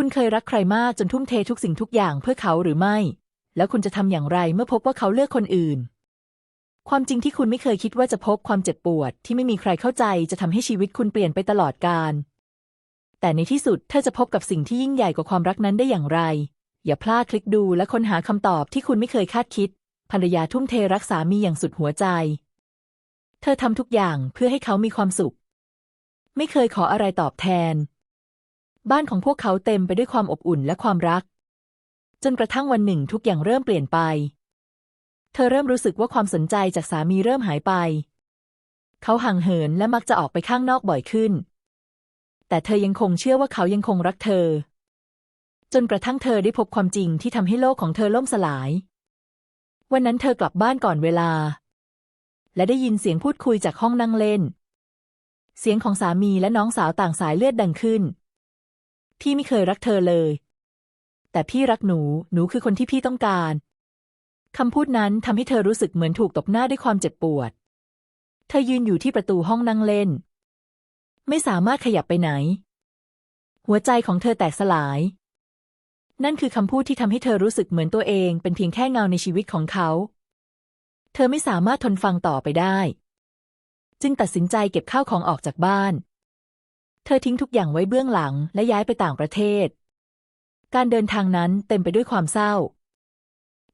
คุณเคยรักใครมากจนทุ่มเททุกสิ่งทุกอย่างเพื่อเขาหรือไม่ แล้วคุณจะทำอย่างไรเมื่อพบว่าเขาเลือกคนอื่น ความจริงที่คุณไม่เคยคิดว่าจะพบความเจ็บปวด ที่ไม่มีใครเข้าใจจะทำให้ชีวิตคุณเปลี่ยนไปตลอดกาล แต่ในที่สุดเธอจะพบกับสิ่งที่ยิ่งใหญ่กว่าความรักนั้นได้อย่างไร อย่าพลาดคลิกดูและค้นหาคำตอบที่คุณไม่เคยคาดคิด ภรรยาทุ่มเทรักสามีอย่างสุดหัวใจ เธอทำทุกอย่างเพื่อให้เขามีความสุข ไม่เคยขออะไรตอบแทน บ้านของพวกเขาเต็มไปด้วยความอบอุ่นและความรัก จนกระทั่งวันหนึ่งทุกอย่างเริ่มเปลี่ยนไป เธอเริ่มรู้สึกว่าความสนใจจากสามีเริ่มหายไป เขาห่างเหินและมักจะออกไปข้างนอกบ่อยขึ้น แต่เธอยังคงเชื่อว่าเขายังคงรักเธอ จนกระทั่งเธอได้พบความจริงที่ทำให้โลกของเธอล่มสลาย วันนั้นเธอกลับบ้านก่อนเวลา และได้ยินเสียงพูดคุยจากห้องนั่งเล่น เสียงของสามีและน้องสาวต่างสายเลือดดังขึ้น พี่ไม่เคยรักเธอเลย แต่พี่รักหนู หนูคือคนที่พี่ต้องการ คำพูดนั้นทำให้เธอรู้สึกเหมือนถูกตบหน้าด้วยความเจ็บปวด เธอยืนอยู่ที่ประตูห้องนั่งเล่น ไม่สามารถขยับไปไหน หัวใจของเธอแตกสลาย นั่นคือคำพูดที่ทำให้เธอรู้สึกเหมือนตัวเอง เป็นเพียงแค่เงาในชีวิตของเขา เธอไม่สามารถทนฟังต่อไปได้ จึงตัดสินใจเก็บข้าวของออกจากบ้าน เธอทิ้งทุกอย่างไว้เบื้องหลังและย้ายไปต่างประเทศ การเดินทางนั้นเต็มไปด้วยความเศร้า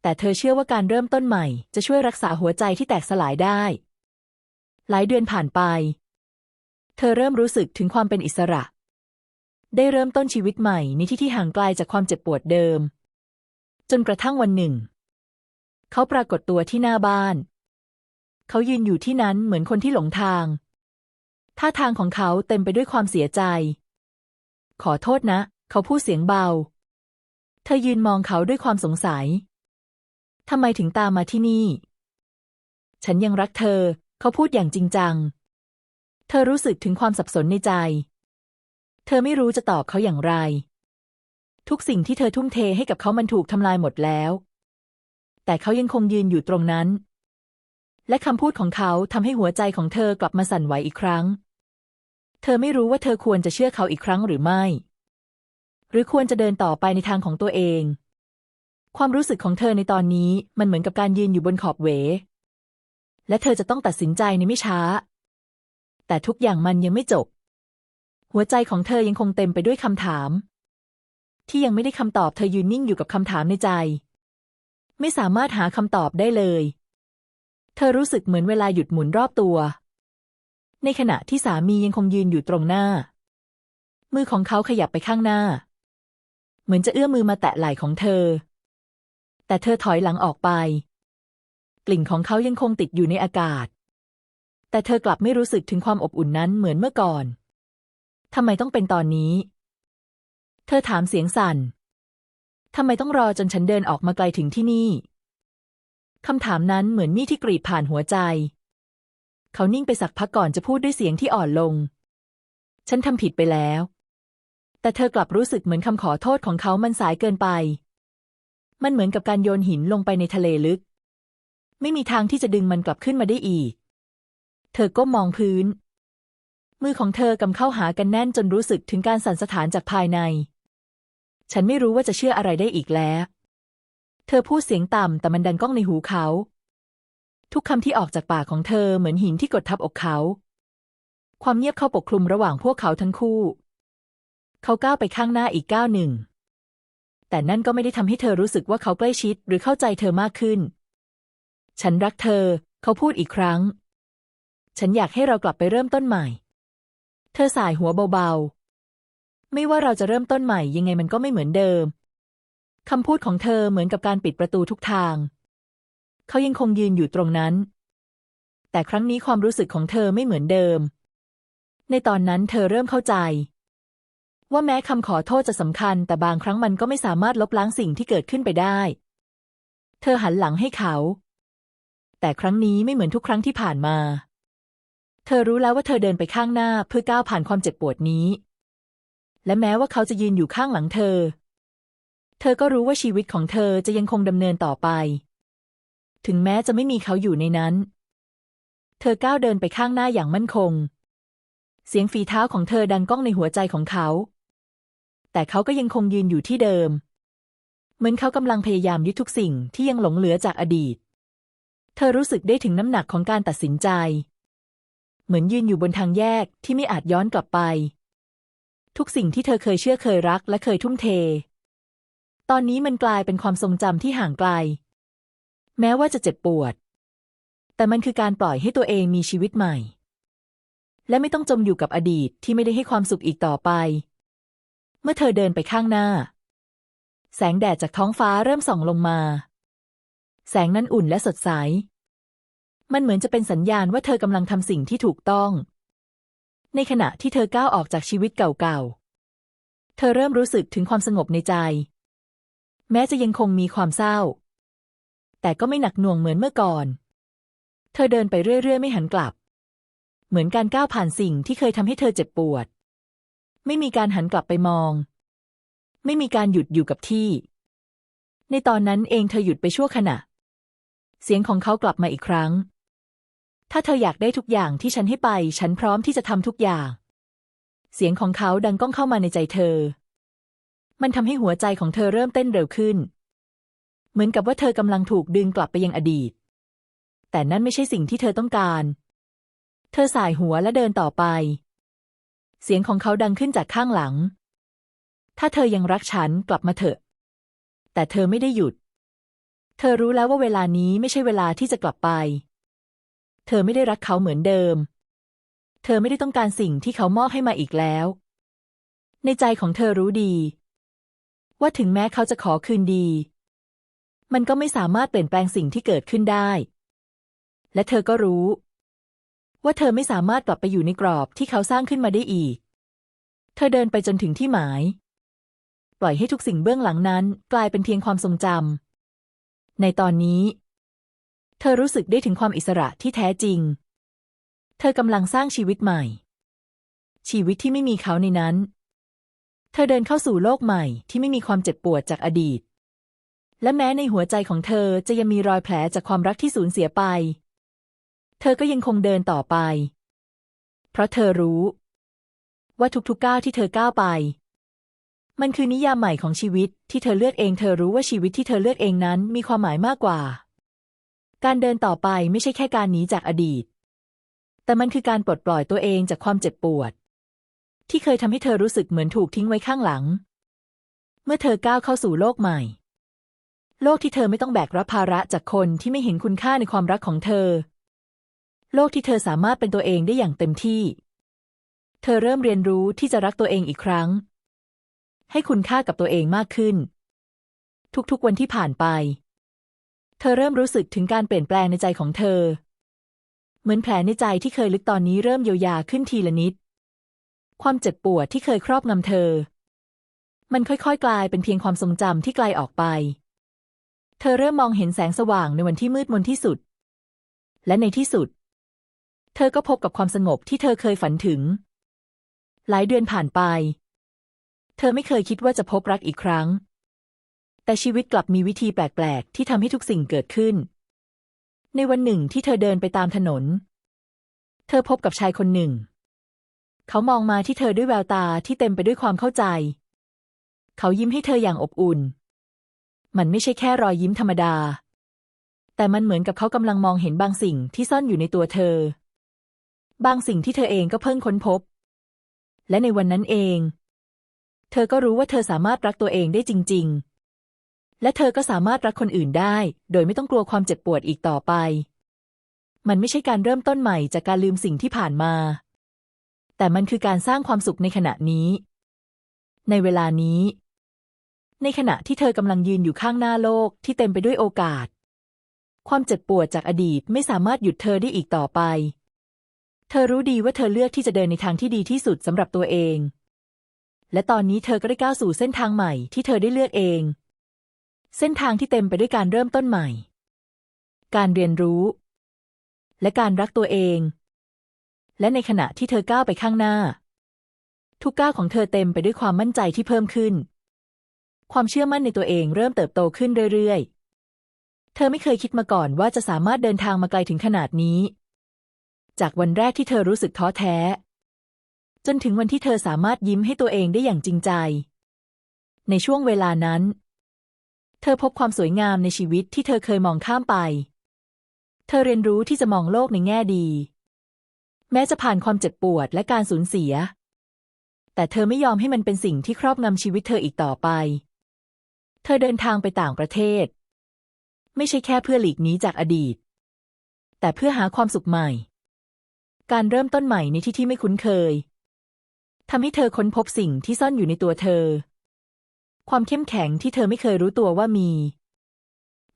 แต่เธอเชื่อว่าการเริ่มต้นใหม่จะช่วยรักษาหัวใจที่แตกสลายได้ หลายเดือนผ่านไป เธอเริ่มรู้สึกถึงความเป็นอิสระ ได้เริ่มต้นชีวิตใหม่ในที่ที่ห่างไกลจากความเจ็บปวดเดิม จนกระทั่งวันหนึ่ง เขาปรากฏตัวที่หน้าบ้าน เขายืนอยู่ที่นั้นเหมือนคนที่หลงทาง ท่าทางของเขาเต็มไปด้วยความเสียใจ ขอโทษนะ เขาพูดเสียงเบา เธอยืนมองเขาด้วยความสงสัย ทำไมถึงตามมาที่นี่ ฉันยังรักเธอ เขาพูดอย่างจริงจัง เธอรู้สึกถึงความสับสนในใจ เธอไม่รู้จะตอบเขาอย่างไร ทุกสิ่งที่เธอทุ่มเทให้กับเขามันถูกทำลายหมดแล้ว แต่เขายังคงยืนอยู่ตรงนั้นและคำพูดของเขาทำให้หัวใจของเธอกลับมาสั่นไหวอีกครั้ง เธอไม่รู้ว่าเธอควรจะเชื่อเขาอีกครั้งหรือไม่ หรือควรจะเดินต่อไปในทางของตัวเอง ความรู้สึกของเธอในตอนนี้มันเหมือนกับการยืนอยู่บนขอบเว และเธอจะต้องตัดสินใจในไม่ช้า แต่ทุกอย่างมันยังไม่จบ หัวใจของเธอยังคงเต็มไปด้วยคำถาม ที่ยังไม่ได้คำตอบเธอยืนนิ่งอยู่กับคำถามในใจ ไม่สามารถหาคำตอบได้เลย เธอรู้สึกเหมือนเวลาหยุดหมุนรอบตัว ในขณะที่สามียังคงยืนอยู่ตรงหน้า มือของเขาขยับไปข้างหน้า เหมือนจะเอื้อมมือมาแตะไหล่ของเธอ แต่เธอถอยหลังออกไป กลิ่นของเขายังคงติดอยู่ในอากาศ แต่เธอกลับไม่รู้สึกถึงความอบอุ่นนั้นเหมือนเมื่อก่อนทำไมต้องเป็นตอนนี้ เธอถามเสียงสั่นทำไมต้องรอจนฉันเดินออกมาไกลถึงที่นี่ คำถามนั้นเหมือนมีดที่กรีดผ่านหัวใจ เขานิ่งไปสักพักก่อนจะพูดด้วยเสียงที่อ่อนลง ฉันทำผิดไปแล้ว แต่เธอกลับรู้สึกเหมือนคำขอโทษของเขามันสายเกินไป มันเหมือนกับการโยนหินลงไปในทะเลลึก ไม่มีทางที่จะดึงมันกลับขึ้นมาได้อีก เธอก้มมองพื้น มือของเธอกำเข้าหากันแน่นจนรู้สึกถึงการสั่นสะท้านจากภายใน ฉันไม่รู้ว่าจะเชื่ออะไรได้อีกแล้ว เธอพูดเสียงต่ำแต่มันดังก้องในหูเขา ทุกคำที่ออกจากปากของเธอเหมือนหินที่กดทับอกเขา ความเงียบเข้าปกคลุมระหว่างพวกเขาทั้งคู่ เขาก้าวไปข้างหน้าอีกก้าวหนึ่ง แต่นั่นก็ไม่ได้ทำให้เธอรู้สึกว่าเขาใกล้ชิดหรือเข้าใจเธอมากขึ้น ฉันรักเธอ เขาพูดอีกครั้ง ฉันอยากให้เรากลับไปเริ่มต้นใหม่ เธอสายหัวเบาๆ ไม่ว่าเราจะเริ่มต้นใหม่ยังไงมันก็ไม่เหมือนเดิมคำพูดของเธอเหมือนกับการปิดประตูทุกทาง เขายังคงยืนอยู่ตรงนั้น แต่ครั้งนี้ความรู้สึกของเธอไม่เหมือนเดิม ในตอนนั้นเธอเริ่มเข้าใจ ว่าแม้คำขอโทษจะสำคัญ แต่บางครั้งมันก็ไม่สามารถลบล้างสิ่งที่เกิดขึ้นไปได้ เธอหันหลังให้เขา แต่ครั้งนี้ไม่เหมือนทุกครั้งที่ผ่านมา เธอรู้แล้วว่าเธอเดินไปข้างหน้าเพื่อก้าวผ่านความเจ็บปวดนี้ และแม้ว่าเขาจะยืนอยู่ข้างหลังเธอ เธอก็รู้ว่าชีวิตของเธอจะยังคงดำเนินต่อไป ถึงแม้จะไม่มีเขาอยู่ในนั้น เธอก้าวเดินไปข้างหน้าอย่างมั่นคง เสียงฝีเท้าของเธอดังก้องในหัวใจของเขา แต่เขาก็ยังคงยืนอยู่ที่เดิม เหมือนเขากำลังพยายามยึดทุกสิ่งที่ยังหลงเหลือจากอดีต เธอรู้สึกได้ถึงน้ำหนักของการตัดสินใจ เหมือนยืนอยู่บนทางแยกที่ไม่อาจย้อนกลับไป ทุกสิ่งที่เธอเคยเชื่อเคยรักและเคยทุ่มเท ตอนนี้มันกลายเป็นความทรงจำที่ห่างไกล แม้ว่าจะเจ็บปวด แต่มันคือการปล่อยให้ตัวเองมีชีวิตใหม่ และไม่ต้องจมอยู่กับอดีตที่ไม่ได้ให้ความสุขอีกต่อไป เมื่อเธอเดินไปข้างหน้า แสงแดดจากท้องฟ้าเริ่มส่องลงมา แสงนั้นอุ่นและสดใส มันเหมือนจะเป็นสัญญาณว่าเธอกำลังทำสิ่งที่ถูกต้อง ในขณะที่เธอก้าวออกจากชีวิตเก่าๆ เธอเริ่มรู้สึกถึงความสงบในใจ แม้จะยังคงมีความเศร้า แต่ก็ไม่หนักหน่วงเหมือนเมื่อก่อน เธอเดินไปเรื่อยๆ ไม่หันกลับ เหมือนการก้าวผ่านสิ่งที่เคยทำให้เธอเจ็บปวด ไม่มีการหันกลับไปมอง ไม่มีการหยุดอยู่กับที่ ในตอนนั้นเองเธอหยุดไปชั่วขณะ เสียงของเขากลับมาอีกครั้ง ถ้าเธออยากได้ทุกอย่างที่ฉันให้ไป ฉันพร้อมที่จะทำทุกอย่าง เสียงของเขาดังก้องเข้ามาในใจเธอ มันทำให้หัวใจของเธอเริ่มเต้นเร็วขึ้น เหมือนกับว่าเธอกำลังถูกดึงกลับไปยังอดีต แต่นั่นไม่ใช่สิ่งที่เธอต้องการ เธอสายหัวและเดินต่อไป เสียงของเขาดังขึ้นจากข้างหลัง ถ้าเธอยังรักฉันกลับมาเถอะ แต่เธอไม่ได้หยุด เธอรู้แล้วว่าเวลานี้ไม่ใช่เวลาที่จะกลับไป เธอไม่ได้รักเขาเหมือนเดิม เธอไม่ได้ต้องการสิ่งที่เขามอบให้มาอีกแล้ว ในใจของเธอรู้ดี ว่าถึงแม้เขาจะขอคืนดี มันก็ไม่สามารถเปลี่ยนแปลงสิ่งที่เกิดขึ้นได้ และเธอก็รู้ ว่าเธอไม่สามารถกลับไปอยู่ในกรอบที่เขาสร้างขึ้นมาได้อีก เธอเดินไปจนถึงที่หมาย ปล่อยให้ทุกสิ่งเบื้องหลังนั้นกลายเป็นเพียงความทรงจำในตอนนี้ เธอรู้สึกได้ถึงความอิสระที่แท้จริง เธอกำลังสร้างชีวิตใหม่ ชีวิตที่ไม่มีเขาในนั้น เธอเดินเข้าสู่โลกใหม่ที่ไม่มีความเจ็บปวดจากอดีต และแม้ในหัวใจของเธอจะยังมีรอยแผลจากความรักที่สูญเสียไป เธอก็ยังคงเดินต่อไป เพราะเธอรู้ ว่าทุกๆก้าวที่เธอก้าวไป มันคือนิยามใหม่ของชีวิตที่เธอเลือกเอง เธอรู้ว่าชีวิตที่เธอเลือกเองนั้นมีความหมายมากกว่า การเดินต่อไปไม่ใช่แค่การหนีจากอดีต แต่มันคือการปลดปล่อยตัวเองจากความเจ็บปวด ที่เคยทำให้เธอรู้สึกเหมือนถูกทิ้งไว้ข้างหลัง เมื่อเธอก้าวเข้าสู่โลกใหม่ โลกที่เธอไม่ต้องแบกรับภาระจากคนที่ไม่เห็นคุณค่าในความรักของเธอ โลกที่เธอสามารถเป็นตัวเองได้อย่างเต็มที่ เธอเริ่มเรียนรู้ที่จะรักตัวเองอีกครั้ง ให้คุณค่ากับตัวเองมากขึ้น ทุกๆวันที่ผ่านไป เธอเริ่มรู้สึกถึงการเปลี่ยนแปลงในใจของเธอ เหมือนแผลในใจที่เคยลึกตอนนี้เริ่มเยียวยาขึ้นทีละนิด ความเจ็บปวดที่เคยครอบงำเธอ มันค่อยๆ กลายเป็นเพียงความทรงจำที่ไกลออกไป เธอเริ่มมองเห็นแสงสว่างในวันที่มืดมนที่สุด และในที่สุด เธอก็พบกับความสงบที่เธอเคยฝันถึง หลายเดือนผ่านไป เธอไม่เคยคิดว่าจะพบรักอีกครั้ง แต่ชีวิตกลับมีวิธีแปลกๆ ที่ทำให้ทุกสิ่งเกิดขึ้น ในวันหนึ่งที่เธอเดินไปตามถนน เธอพบกับชายคนหนึ่ง เขามองมาที่เธอด้วยแววตาที่เต็มไปด้วยความเข้าใจ เขายิ้มให้เธออย่างอบอุ่น มันไม่ใช่แค่รอยยิ้มธรรมดา แต่มันเหมือนกับเขากำลังมองเห็นบางสิ่งที่ซ่อนอยู่ในตัวเธอ บางสิ่งที่เธอเองก็เพิ่งค้นพบ และในวันนั้นเอง เธอก็รู้ว่าเธอสามารถรักตัวเองได้จริง ๆ และเธอก็สามารถรักคนอื่นได้ โดยไม่ต้องกลัวความเจ็บปวดอีกต่อไป มันไม่ใช่การเริ่มต้นใหม่จากการลืมสิ่งที่ผ่านมา แต่มันคือการสร้างความสุขในขณะนี้ ในเวลานี้ ในขณะที่เธอกำลังยืนอยู่ข้างหน้าโลกที่เต็มไปด้วยโอกาส ความเจ็บปวดจากอดีตไม่สามารถหยุดเธอได้อีกต่อไป เธอรู้ดีว่าเธอเลือกที่จะเดินในทางที่ดีที่สุดสำหรับตัวเอง และตอนนี้เธอก็ได้ก้าวสู่เส้นทางใหม่ที่เธอได้เลือกเอง เส้นทางที่เต็มไปด้วยการเริ่มต้นใหม่ การเรียนรู้ และการรักตัวเอง และในขณะที่เธอก้าวไปข้างหน้า ทุกก้าวของเธอเต็มไปด้วยความมั่นใจที่เพิ่มขึ้น ความเชื่อมั่นในตัวเองเริ่มเติบโตขึ้นเรื่อยๆ เธอไม่เคยคิดมาก่อนว่าจะสามารถเดินทางมาไกลถึงขนาดนี้ จากวันแรกที่เธอรู้สึกท้อแท้ จนถึงวันที่เธอสามารถยิ้มให้ตัวเองได้อย่างจริงใจ ในช่วงเวลานั้น เธอพบความสวยงามในชีวิตที่เธอเคยมองข้ามไป เธอเรียนรู้ที่จะมองโลกในแง่ดี แม้จะผ่านความเจ็บปวดและการสูญเสีย แต่เธอไม่ยอมให้มันเป็นสิ่งที่ครอบงำชีวิตเธออีกต่อไป เธอเดินทางไปต่างประเทศ ไม่ใช่แค่เพื่อหลีกหนีจากอดีต แต่เพื่อหาความสุขใหม่ การเริ่มต้นใหม่ในที่ที่ไม่คุ้นเคยทำให้เธอค้นพบสิ่งที่ซ่อนอยู่ในตัวเธอ ความเข้มแข็งที่เธอไม่เคยรู้ตัวว่ามี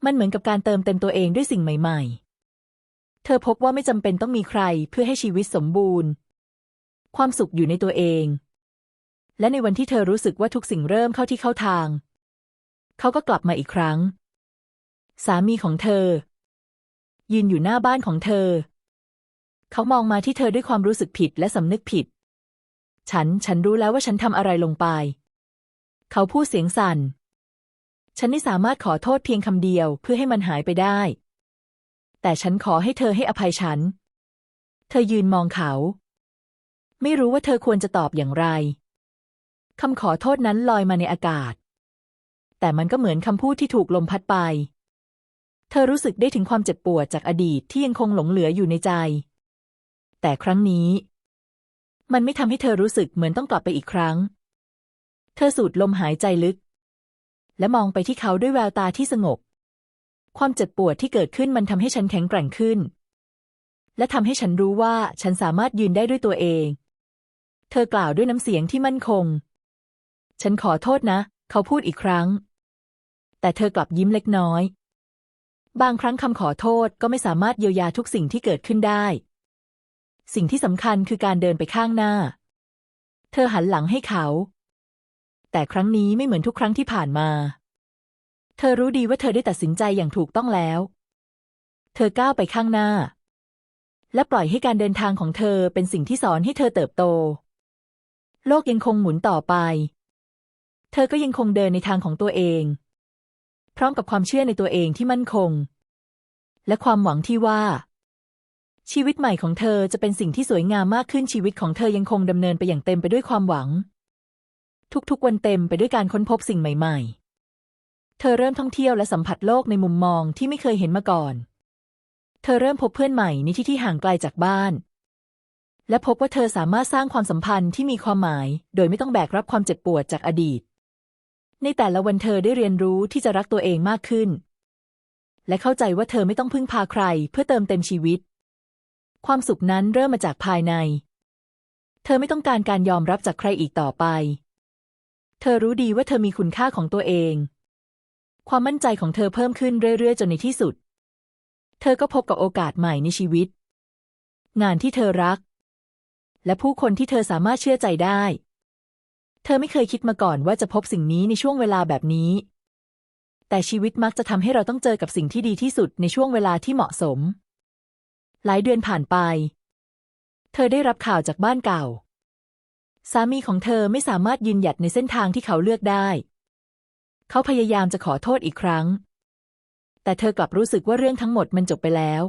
มันเหมือนกับการเติมเต็มตัวเองด้วยสิ่งใหม่ ๆ เธอพบว่าไม่จำเป็นต้องมีใครเพื่อให้ชีวิตสมบูรณ์ ความสุขอยู่ในตัวเอง และในวันที่เธอรู้สึกว่าทุกสิ่งเริ่มเข้าที่เข้าทาง เขาก็กลับมาอีกครั้ง สามีของเธอ ยืนอยู่หน้าบ้านของเธอ เขามองมาที่เธอด้วยความรู้สึกผิดและสำนึกผิด ฉัน ฉันรู้แล้วว่าฉันทำอะไรลงไป เขาพูดเสียงสั่น ฉันไม่สามารถขอโทษเพียงคำเดียวเพื่อให้มันหายไปได้ แต่ฉันขอให้เธอให้อภัยฉัน เธอยืนมองเขา ไม่รู้ว่าเธอควรจะตอบอย่างไรคำขอโทษนั้นลอยมาในอากาศ แต่มันก็เหมือนคำพูดที่ถูกลมพัดไป เธอรู้สึกได้ถึงความเจ็บปวดจากอดีตที่ยังคงหลงเหลืออยู่ในใจ แต่ครั้งนี้ มันไม่ทำให้เธอรู้สึกเหมือนต้องกลับไปอีกครั้ง เธอสูดลมหายใจลึก และมองไปที่เขาด้วยแววตาที่สงบ ความเจ็บปวดที่เกิดขึ้นมันทำให้ฉันแข็งแกร่งขึ้น และทำให้ฉันรู้ว่าฉันสามารถยืนได้ด้วยตัวเอง เธอกล่าวด้วยน้ำเสียงที่มั่นคง ฉันขอโทษนะ เขาพูดอีกครั้ง แต่เธอกลับยิ้มเล็กน้อย บางครั้งคำขอโทษก็ไม่สามารถเยียวยาทุกสิ่งที่เกิดขึ้นได้ สิ่งที่สำคัญคือการเดินไปข้างหน้า เธอหันหลังให้เขา แต่ครั้งนี้ไม่เหมือนทุกครั้งที่ผ่านมา เธอรู้ดีว่าเธอได้ตัดสินใจอย่างถูกต้องแล้ว เธอก้าวไปข้างหน้า และปล่อยให้การเดินทางของเธอเป็นสิ่งที่สอนให้เธอเติบโต โลกยังคงหมุนต่อไป เธอก็ยังคงเดินในทางของตัวเอง พร้อมกับความเชื่อในตัวเองที่มั่นคง และความหวังที่ว่า ชีวิตใหม่ของเธอจะเป็นสิ่งที่สวยงามมากขึ้นชีวิตของเธอยังคงดำเนินไปอย่างเต็มไปด้วยความหวัง ทุกๆวันเต็มไปด้วยการค้นพบสิ่งใหม่ ๆ เธอเริ่มท่องเที่ยวและสัมผัสโลกในมุมมองที่ไม่เคยเห็นมาก่อน เธอเริ่มพบเพื่อนใหม่ในที่ที่ห่างไกลจากบ้านและพบว่าเธอสามารถสร้างความสัมพันธ์ที่มีความหมาย โดยไม่ต้องแบกรับความเจ็บปวดจากอดีต ในแต่ละวันเธอได้เรียนรู้ที่จะรักตัวเองมากขึ้น และเข้าใจว่าเธอไม่ต้องพึ่งพาใครเพื่อเติมเต็มชีวิต ความสุขนั้นเริ่มมาจากภายใน เธอไม่ต้องการการยอมรับจากใครอีกต่อไป เธอรู้ดีว่าเธอมีคุณค่าของตัวเอง ความมั่นใจของเธอเพิ่มขึ้นเรื่อยๆ จนในที่สุด เธอก็พบกับโอกาสใหม่ในชีวิต งานที่เธอรัก และผู้คนที่เธอสามารถเชื่อใจได้ ธอไม่เคยคิดมาก่อนว่าจะพบสิ่งนี้ในช่วงเวลาแบบนี้ แต่ชีวิตมักจะทำให้เราต้องเจอกับสิ่งที่ดีที่สุดในช่วงเวลาที่เหมาะสม หลายเดือนผ่านไป เธอได้รับข่าวจากบ้านเก่า สามีของเธอไม่สามารถยืนหยัดในเส้นทางที่เขาเลือกได้ เขาพยายามจะขอโทษอีกครั้ง แต่เธอกลับรู้สึกว่าเรื่องทั้งหมดมันจบไปแล้ว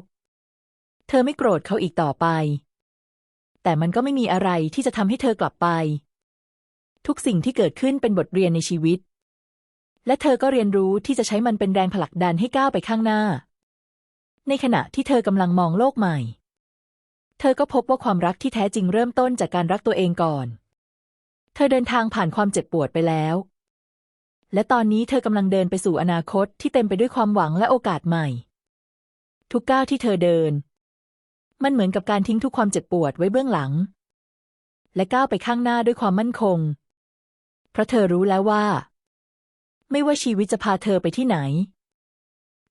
เธอไม่โกรธเขาอีกต่อไป แต่มันก็ไม่มีอะไรที่จะทำให้เธอกลับไป ทุกสิ่งที่เกิดขึ้นเป็นบทเรียนในชีวิต และเธอก็เรียนรู้ที่จะใช้มันเป็นแรงผลักดันให้ก้าวไปข้างหน้า ในขณะที่เธอกำลังมองโลกใหม่ เธอก็พบว่าความรักที่แท้จริงเริ่มต้นจากการรักตัวเองก่อน เธอเดินทางผ่านความเจ็บปวดไปแล้ว และตอนนี้เธอกำลังเดินไปสู่อนาคตที่เต็มไปด้วยความหวังและโอกาสใหม่ ทุกก้าวที่เธอเดิน มันเหมือนกับการทิ้งทุกความเจ็บปวดไว้เบื้องหลัง และก้าวไปข้างหน้าด้วยความมั่นคง เพราะเธอรู้แล้วว่า ไม่ว่าชีวิตจะพาเธอไปที่ไหน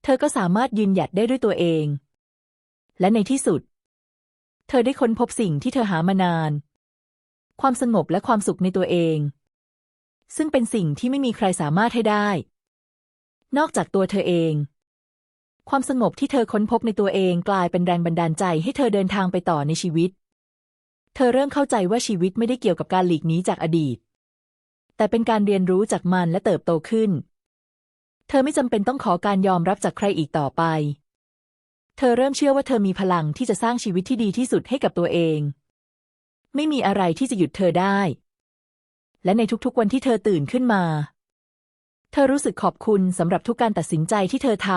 เธอก็สามารถยืนหยัดได้ด้วยตัวเอง และในที่สุด เธอได้ค้นพบสิ่งที่เธอหามานาน ความสงบและความสุขในตัวเอง ซึ่งเป็นสิ่งที่ไม่มีใครสามารถให้ได้ นอกจากตัวเธอเอง ความสงบที่เธอค้นพบในตัวเองกลายเป็นแรงบันดาลใจให้เธอเดินทางไปต่อในชีวิตเธอเริ่มเข้าใจว่าชีวิตไม่ได้เกี่ยวกับการหลีกหนีจากอดีต แต่เป็นการเรียนรู้จากมันและเติบโตขึ้น เธอไม่จำเป็นต้องขอการยอมรับจากใครอีกต่อไป เธอเริ่มเชื่อว่าเธอมีพลังที่จะสร้างชีวิตที่ดีที่สุดให้กับตัวเอง ไม่มีอะไรที่จะหยุดเธอได้ และในทุกๆวันที่เธอตื่นขึ้นมา เธอรู้สึกขอบคุณสำหรับทุกการตัดสินใจที่เธอท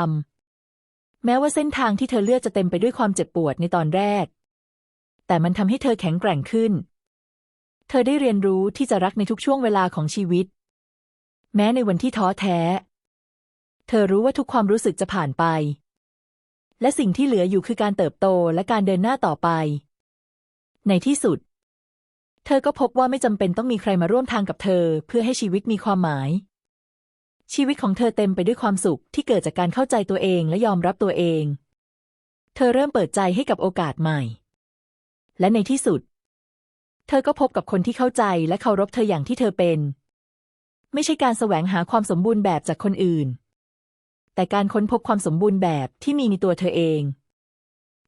ำแม้ว่าเส้นทางที่เธอเลือกจะเต็มไปด้วยความเจ็บปวดในตอนแรก แต่มันทำให้เธอแข็งแกร่งขึ้น เธอได้เรียนรู้ที่จะรักในทุกช่วงเวลาของชีวิต แม้ในวันที่ท้อแท้ เธอรู้ว่าทุกความรู้สึกจะผ่านไป และสิ่งที่เหลืออยู่คือการเติบโตและการเดินหน้าต่อไป ในที่สุด เธอก็พบว่าไม่จำเป็นต้องมีใครมาร่วมทางกับเธอ เพื่อให้ชีวิตมีความหมาย ชีวิตของเธอเต็มไปด้วยความสุขที่เกิดจากการเข้าใจตัวเองและยอมรับตัวเอง เธอเริ่มเปิดใจให้กับโอกาสใหม่ และในที่สุด เธอก็พบกับคนที่เข้าใจและเคารพเธออย่างที่เธอเป็น ไม่ใช่การแสวงหาความสมบูรณ์แบบจากคนอื่น แต่การค้นพบความสมบูรณ์แบบที่มีในตัวเธอเอง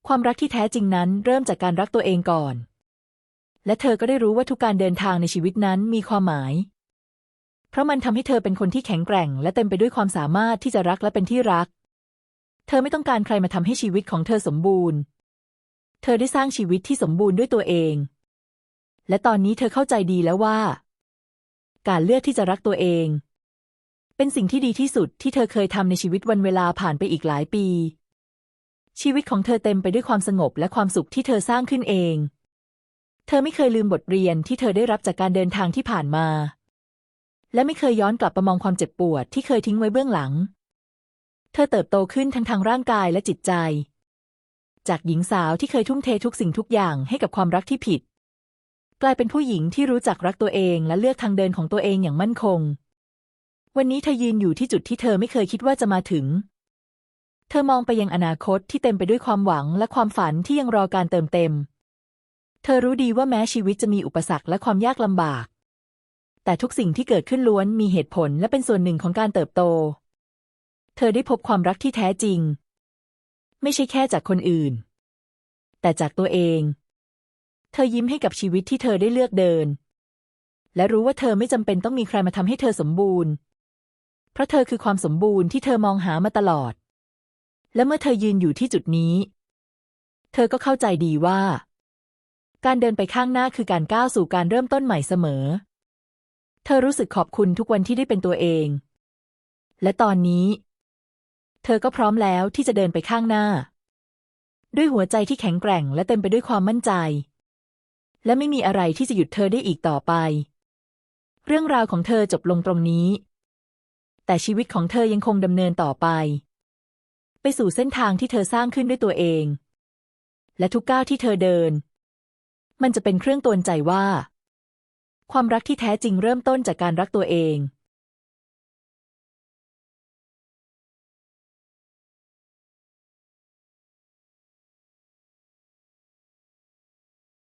ความรักที่แท้จริงนั้นเริ่มจากการรักตัวเองก่อน และเธอก็ได้รู้ว่าทุกการเดินทางในชีวิตนั้นมีความหมาย เพราะมันทำให้เธอเป็นคนที่แข็งแกร่ง และเต็มไปด้วยความสามารถที่จะรักและเป็นที่รัก เธอไม่ต้องการใครมาทำให้ชีวิตของเธอสมบูรณ์ เธอได้สร้างชีวิตที่สมบูรณ์ด้วยตัวเอง และตอนนี้เธอเข้าใจดีแล้วว่า การเลือกที่จะรักตัวเอง เป็นสิ่งที่ดีที่สุดที่เธอเคยทำในชีวิตวันเวลาผ่านไปอีกหลายปี ชีวิตของเธอเต็มไปด้วยความสงบและความสุขที่เธอสร้างขึ้นเอง เธอไม่เคยลืมบทเรียนที่เธอได้รับจากการเดินทางที่ผ่านมา และไม่เคยย้อนกลับมามองความเจ็บปวดที่เคยทิ้งไว้เบื้องหลัง เธอเติบโตขึ้นทั้งทางร่างกายและจิตใจจากหญิงสาวที่เคยทุ่มเททุกสิ่งทุกอย่างให้กับความรักที่ผิด กลายเป็นผู้หญิงที่รู้จักรักตัวเองและเลือกทางเดินของตัวเองอย่างมั่นคง วันนี้เธอยืนอยู่ที่จุดที่เธอไม่เคยคิดว่าจะมาถึง เธอมองไปยังอนาคตที่เต็มไปด้วยความหวังและความฝันที่ยังรอการเติมเต็ม เธอรู้ดีว่าแม้ชีวิตจะมีอุปสรรคและความยากลำบาก แต่ทุกสิ่งที่เกิดขึ้นล้วนมีเหตุผลและเป็นส่วนหนึ่งของการเติบโต เธอได้พบความรักที่แท้จริง ไม่ใช่แค่จากคนอื่น แต่จากตัวเอง เธอยิ้มให้กับชีวิตที่เธอได้เลือกเดิน และรู้ว่าเธอไม่จำเป็นต้องมีใครมาทำให้เธอสมบูรณ์ เพราะเธอคือความสมบูรณ์ที่เธอมองหามาตลอด และเมื่อเธอยืนอยู่ที่จุดนี้ เธอก็เข้าใจดีว่า การเดินไปข้างหน้าคือการก้าวสู่การเริ่มต้นใหม่เสมอ เธอรู้สึกขอบคุณทุกวันที่ได้เป็นตัวเอง และตอนนี้ เธอก็พร้อมแล้วที่จะเดินไปข้างหน้า ด้วยหัวใจที่แข็งแกร่งและเต็มไปด้วยความมั่นใจ และไม่มีอะไรที่จะหยุดเธอได้อีกต่อไป เรื่องราวของเธอจบลงตรงนี้ แต่ชีวิตของเธอยังคงดำเนินต่อไป ไปสู่เส้นทางที่เธอสร้างขึ้นด้วยตัวเอง และทุกก้าวที่เธอเดิน มันจะเป็นเครื่องตวนใจว่า ความรักที่แท้จริงเริ่มต้นจากการรักตัวเอง